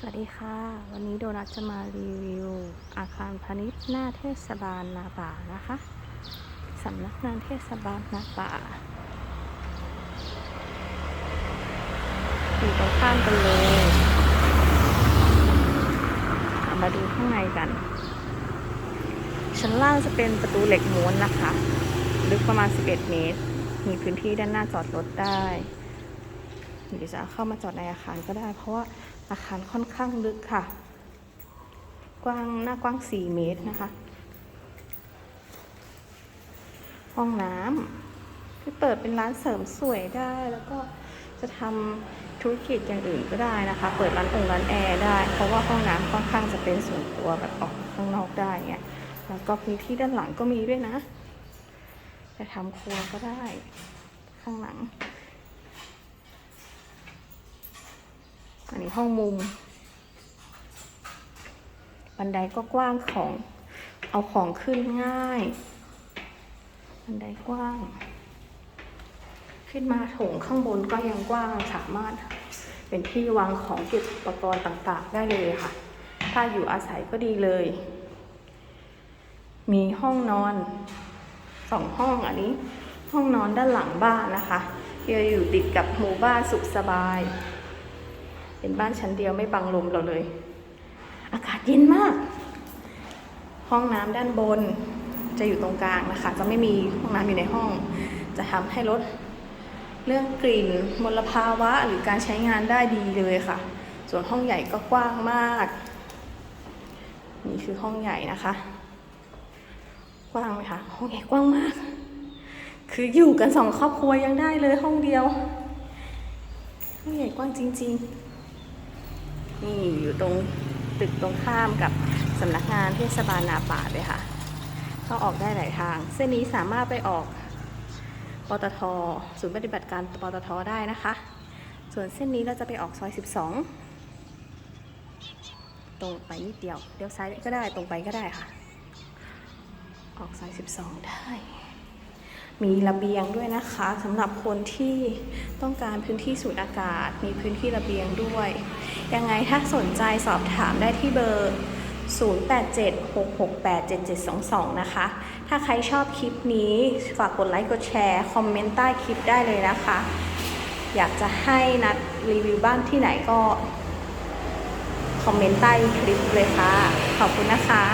สวัสดีค่ะ วันนี้โดนัทจะมารีวิว อาคารพาณิชย์หน้าเทศบาลนาป่านะคะสำนักงานเทศบาลนาป่าอยู่ตรงข้ามกันเลยมาดูข้างในกัน ชั้นล่างจะเป็นประตูเหล็กม้วนนะคะ ลึกประมาณ 11 เมตร มีพื้นที่ด้านหน้าจอดรถได้ หรือจะเข้ามาจอดในอาคารก็ได้ เพราะว่าอาคารค่อนข้างลึกค่ะ กว้างหน้ากว้าง 4 เมตรนะคะ ห้องน้ำที่เปิดเป็นร้านเสริมสวยได้แล้วก็จะทำธุรกิจอย่างอื่นก็ได้นะคะ เปิดร้านองร้านแอร์ได้ เพราะว่าห้องน้ำค่อนข้างจะเป็นส่วนตัวแบบออกข้างนอกได้เงี้ยแล้วก็พื้นที่ด้านหลังก็มีด้วยนะ จะทำครัวก็ได้ข้างหลัง อันนี้ห้องมุม บันไดก็กว้างของ เอาของขึ้นง่าย บันไดกว้าง ขึ้นมาโถงข้างบนก็ยังกว้างสามารถเป็นที่วางของเก็บอุปกรณ์ต่างๆ ได้เลยค่ะ ถ้าอยู่อาศัยก็ดีเลย มีห้องนอนสองห้องอันนี้ ห้องนอนด้านหลังบ้านนะคะจะอยู่ติดกับหมู่บ้านสุขสบาย เป็นบ้านชั้นเดียวไม่บังลมเราเลย อากาศเย็นมาก ห้องน้ำด้านบนจะอยู่ตรงกลางนะคะ จะไม่มีห้องน้ำอยู่ในห้อง จะทำให้ลดเรื่องกลิ่นมลภาวะหรือการใช้งานได้ดีเลยค่ะ ส่วนห้องใหญ่ก็กว้างมาก นี่คือห้องใหญ่นะคะ กว้างไหมคะห้องใหญ่กว้างมาก คืออยู่กันสองครอบครัวยังได้เลยห้องเดียวห้องใหญ่กว้างจริง ๆ นี่อยู่ตรงตึกตรงข้ามกับสำนักงานเทศบาลนาป่าเลยค่ะเข้าออกได้หลายทาง เส้นนี้สามารถไปออกปตทศูนย์ปฏิบัติการปตทได้นะคะ ส่วนเส้นนี้เราจะไปออกซอย 12 ตรงไปนิดเดียวเลี้ยวซ้ายก็ได้ตรงไปก็ได้ค่ะ ออกซอย 12 ได้ มีระเบียงด้วยนะคะสำหรับคนที่ต้องการพื้นที่สูดอากาศ มีพื้นที่ระเบียงด้วย ยังไงถ้าสนใจสอบถามได้ที่เบอร์ 0876687722 นะคะ ถ้าใครชอบคลิปนี้ ฝากกดไลค์กดแชร์ คอมเมนต์ใต้คลิปได้เลยนะคะ อยากจะให้นัดรีวิวบ้านที่ไหนก็ คอมเมนต์ใต้คลิปเลยค่ะ ขอบคุณนะคะ